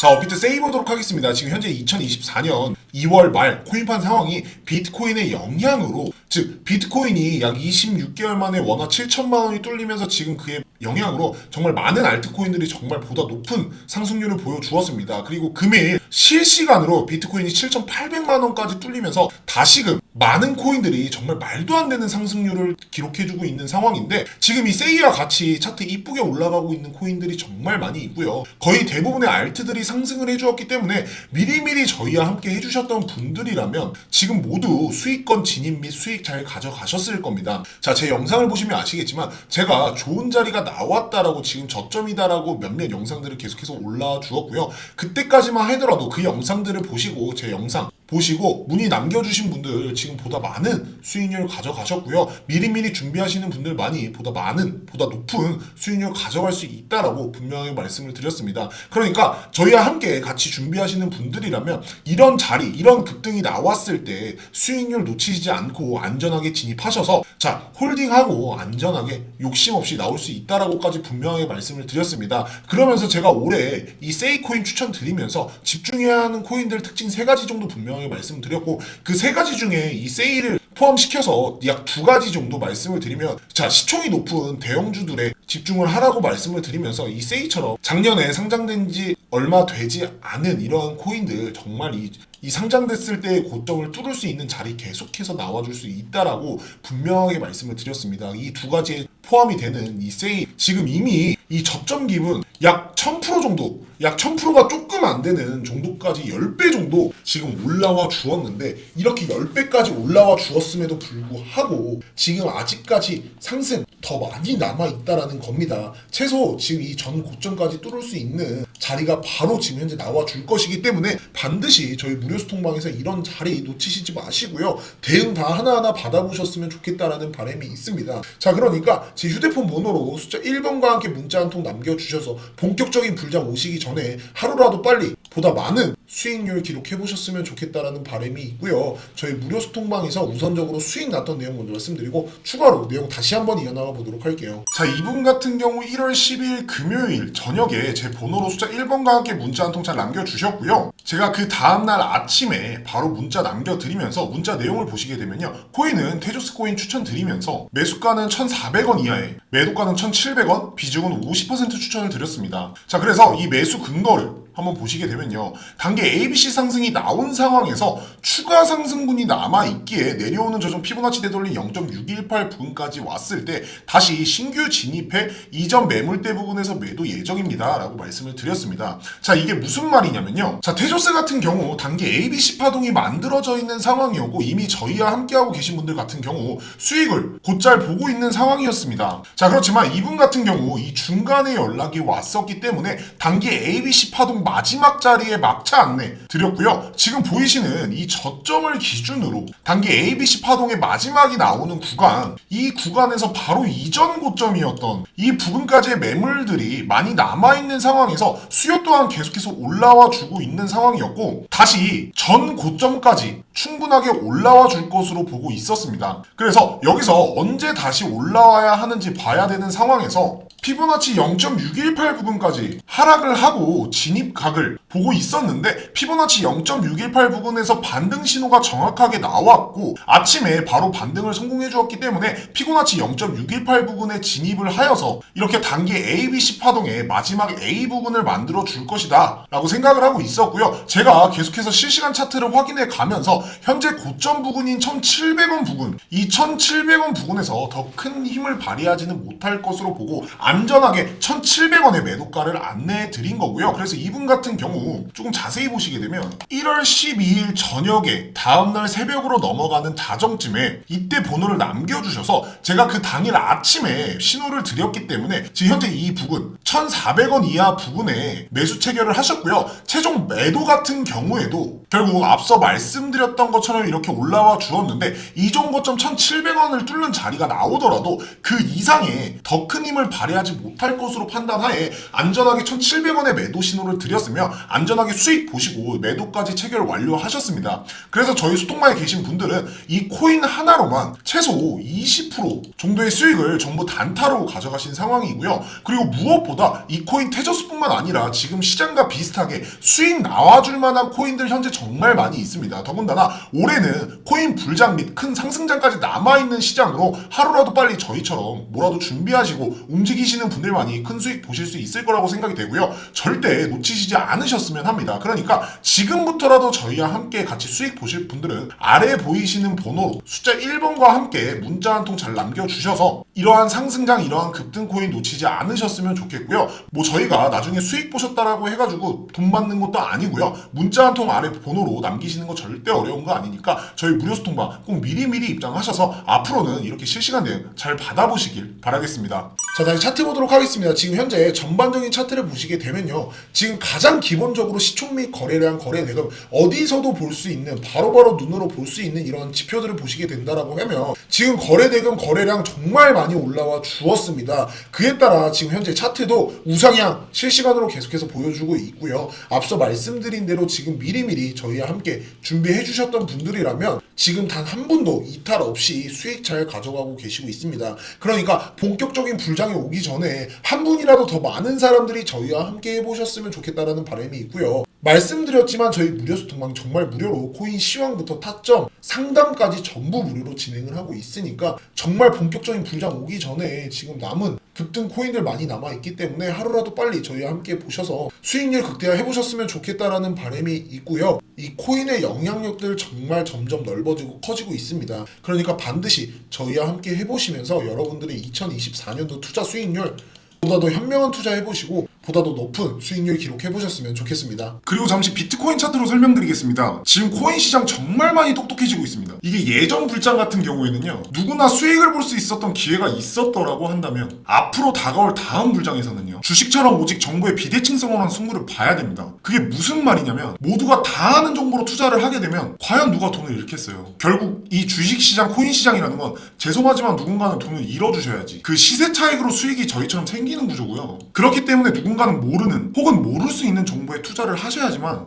자, 업비트 세이브 보도록 하겠습니다. 지금 현재 2024년 2월 말 코인판 상황이 비트코인의 영향으로 즉 비트코인이 약 26개월 만에 원화 7천만 원이 뚫리면서 지금 그의 영향으로 정말 많은 알트코인들이 정말 보다 높은 상승률을 보여주었습니다. 그리고 금일 실시간으로 비트코인이 7,800만 원까지 뚫리면서 다시금 많은 코인들이 정말 말도 안 되는 상승률을 기록해주고 있는 상황인데 지금 이 세이와 같이 차트 이쁘게 올라가고 있는 코인들이 정말 많이 있고요. 거의 대부분의 알트들이 상승을 해주었기 때문에 미리미리 저희와 함께 해주셨던 분들이라면 지금 모두 수익권 진입 및 수익 잘 가져가셨을 겁니다. 자, 제 영상을 보시면 아시겠지만 제가 좋은 자리가 나왔다라고 지금 저점이다라고 몇몇 영상들을 계속해서 올라와 주었고요. 그때까지만 하더라도 그 영상들을 보시고 제 영상 보시고 문의 남겨주신 분들 지금 보다 많은 수익률 가져가셨고요. 미리미리 준비하시는 분들 많이 보다 많은, 보다 높은 수익률 가져갈 수 있다라고 분명히 말씀을 드렸습니다. 그러니까 저희와 함께 같이 준비하시는 분들이라면 이런 자리, 이런 급등이 나왔을 때 수익률 놓치지 않고 안전하게 진입하셔서 자, 홀딩하고 안전하게 욕심 없이 나올 수 있다라고까지 분명하게 말씀을 드렸습니다. 그러면서 제가 올해 이 세이코인 추천드리면서 집중해야 하는 코인들 특징 세 가지 정도 분명 하게 말씀드렸고 그 세 가지 중에 이 세일을 포함시켜서 약 두 가지 정도 말씀을 드리면 자 시총이 높은 대형주들에 집중을 하라고 말씀을 드리면서 이 세이처럼 작년에 상장된 지 얼마 되지 않은 이러한 코인들 정말 이, 이 상장됐을 때의 고점을 뚫을 수 있는 자리 계속해서 나와줄 수 있다라고 분명하게 말씀을 드렸습니다. 이 두 가지에 포함이 되는 이 세일 지금 이미 이 저점 기분 약 1000% 정도 약 1000%가 조금 안 되는 정도까지 10배 정도 지금 올라와 주었는데 이렇게 10배까지 올라와 주었음에도 불구하고 지금 아직까지 상승 더 많이 남아 있다라는 겁니다. 최소 지금 이 전 고점까지 뚫을 수 있는 자리가 바로 지금 현재 나와 줄 것이기 때문에 반드시 저희 무료 소통방에서 이런 자리 놓치시지 마시고요. 대응 다 하나하나 받아보셨으면 좋겠다라는 바람이 있습니다. 자, 그러니까 제 휴대폰 번호로 숫자 1번과 함께 문자 한 통 남겨주셔서 본격적인 불장 오시기 전에 하루라도 빨리 보다 많은 수익률 기록해 보셨으면 좋겠다라는 바람이 있고요. 저희 무료 소통방에서 우선적으로 수익 났던 내용 먼저 말씀드리고 추가로 내용 다시 한번 이어나가 보도록 할게요. 자, 이분 같은 경우 1월 12일 금요일 저녁에 제 번호로 숫자 1번과 함께 문자 한 통 잘 남겨주셨고요. 제가 그 다음날 아침에 바로 문자 남겨드리면서 문자 내용을 보시게 되면요. 코인은 테조스 코인 추천드리면서 매수가는 1,400원 이하에 매도가는 1,700원, 비중은 50% 추천을 드렸습니다. 자, 그래서 이 매수 근거를 한번 보시게 되면요. 단계 ABC 상승이 나온 상황에서 추가 상승분이 남아 있기에 내려오는 저점 피보나치 되돌림 0.618 부분까지 왔을 때 다시 신규 진입해 이전 매물대 부분에서 매도 예정입니다. 라고 말씀을 드렸습니다. 자, 이게 무슨 말이냐면요. 자, 테조스 같은 경우 단계 ABC 파동이 만들어져 있는 상황이었고 이미 저희와 함께하고 계신 분들 같은 경우 수익을 곧잘 보고 있는 상황이었습니다. 자, 그렇지만 이분 같은 경우 이 중간에 연락이 왔었기 때문에 단계 ABC 파동 마지막 자리에 막차 안내 드렸고요. 지금 보이시는 이 저점을 기준으로 단계 ABC 파동의 마지막이 나오는 구간, 이 구간에서 바로 이전 고점이었던 이 부분까지의 매물들이 많이 남아있는 상황에서 수요 또한 계속해서 올라와 주고 있는 상황이었고, 다시 전 고점까지 충분하게 올라와 줄 것으로 보고 있었습니다. 그래서 여기서 언제 다시 올라와야 하는지 봐야 되는 상황에서 피보나치 0.618 부분까지 하락을 하고 진입 각을 보고 있었는데 피보나치 0.618 부분에서 반등 신호가 정확하게 나왔고 아침에 바로 반등을 성공해 주었기 때문에 피보나치 0.618 부분에 진입을 하여서 이렇게 단계 ABC 파동의 마지막 A 부분을 만들어 줄 것이다 라고 생각을 하고 있었고요 제가 계속해서 실시간 차트를 확인해 가면서 현재 고점 부근인 1700원 부근 이 1700원 부근에서 더 큰 힘을 발휘하지는 못할 것으로 보고 안전하게 1,700원의 매도가를 안내해 드린 거고요. 그래서 이분 같은 경우 조금 자세히 보시게 되면 1월 12일 저녁에 다음날 새벽으로 넘어가는 다정쯤에 이때 번호를 남겨주셔서 제가 그 당일 아침에 신호를 드렸기 때문에 지금 현재 이 부근 1,400원 이하 부근에 매수 체결을 하셨고요. 최종 매도 같은 경우에도 결국 앞서 말씀드렸던 것처럼 이렇게 올라와 주었는데 이종 고점 1,700원을 뚫는 자리가 나오더라도 그 이상의 더 큰 힘을 발휘하지 못할 것으로 판단하에 안전하게 1,700원의 매도 신호를 드렸습니다. 드렸으며 안전하게 수익 보시고 매도까지 체결 완료하셨습니다. 그래서 저희 소통방에 계신 분들은 이 코인 하나로만 최소 20% 정도의 수익을 전부 단타로 가져가신 상황이고요. 그리고 무엇보다 이 코인 테저스뿐만 아니라 지금 시장과 비슷하게 수익 나와줄 만한 코인들 현재 정말 많이 있습니다. 더군다나 올해는 코인 불장 및 큰 상승장까지 남아있는 시장으로 하루라도 빨리 저희처럼 뭐라도 준비하시고 움직이시는 분들만이 큰 수익 보실 수 있을 거라고 생각이 되고요. 절대 놓치 시지 않으셨으면 합니다. 그러니까 지금부터라도 저희와 함께 같이 수익 보실 분들은 아래 보이시는 번호로 숫자 1번과 함께 문자 한 통 잘 남겨주셔서 이러한 상승장, 이러한 급등 코인 놓치지 않으셨으면 좋겠고요. 뭐 저희가 나중에 수익 보셨다라고 해가지고 돈 받는 것도 아니고요. 문자 한 통 아래 번호로 남기시는 거 절대 어려운 거 아니니까 저희 무료 소통방 꼭 미리미리 입장하셔서 앞으로는 이렇게 실시간 대응 잘 받아보시길 바라겠습니다. 자, 다시 차트 보도록 하겠습니다. 지금 현재 전반적인 차트를 보시게 되면요. 지금 가장 기본적으로 시총 및 거래량, 거래 대금 어디서도 볼 수 있는 바로바로 눈으로 볼 수 있는 이런 지표들을 보시게 된다라고 하면 지금 거래 대금, 거래량 정말 많이 올라와 주었습니다. 그에 따라 지금 현재 차트도 우상향 실시간으로 계속해서 보여주고 있고요. 앞서 말씀드린 대로 지금 미리미리 저희와 함께 준비해 주셨던 분들이라면 지금 단 한 분도 이탈 없이 수익 잘 가져가고 계시고 있습니다. 그러니까 본격적인 불 장이 오기 전에 한 분이라도 더 많은 사람들이 저희와 함께 해보셨으면 좋겠다라는 바람이 있고요. 말씀드렸지만 저희 무료 소통방 정말 무료로 코인 시황부터 타점 상담까지 전부 무료로 진행을 하고 있으니까 정말 본격적인 불장 오기 전에 지금 남은 급등 코인들 많이 남아 있기 때문에 하루라도 빨리 저희와 함께 보셔서 수익률 극대화 해보셨으면 좋겠다라는 바람이 있고요. 이 코인의 영향력들 정말 점점 넓어지고 커지고 있습니다. 그러니까 반드시 저희와 함께 해보시면서 여러분들의 2024년도 투자 수익률 보다 더 현명한 투자 해보시고 보다 더 높은 수익률 기록해 보셨으면 좋겠습니다. 그리고 잠시 비트코인 차트로 설명드리겠습니다. 지금 코인 시장 정말 많이 똑똑해지고 있습니다. 이게 예전 불장 같은 경우에는요, 누구나 수익을 볼 수 있었던 기회가 있었더라고 한다면, 앞으로 다가올 다음 불장에서는요, 주식처럼 오직 정보의 비대칭성으로 한 승부를 봐야 됩니다. 그게 무슨 말이냐면, 모두가 다 아는 정보로 투자를 하게 되면, 과연 누가 돈을 잃겠어요? 결국 이 주식 시장, 코인 시장이라는 건, 죄송하지만 누군가는 돈을 잃어주셔야지. 그 시세 차익으로 수익이 저희처럼 생기는 구조고요. 그렇기 때문에 누군 가는 모르는, 혹은 모를 수 있는 정보에 투자를 하셔야지만,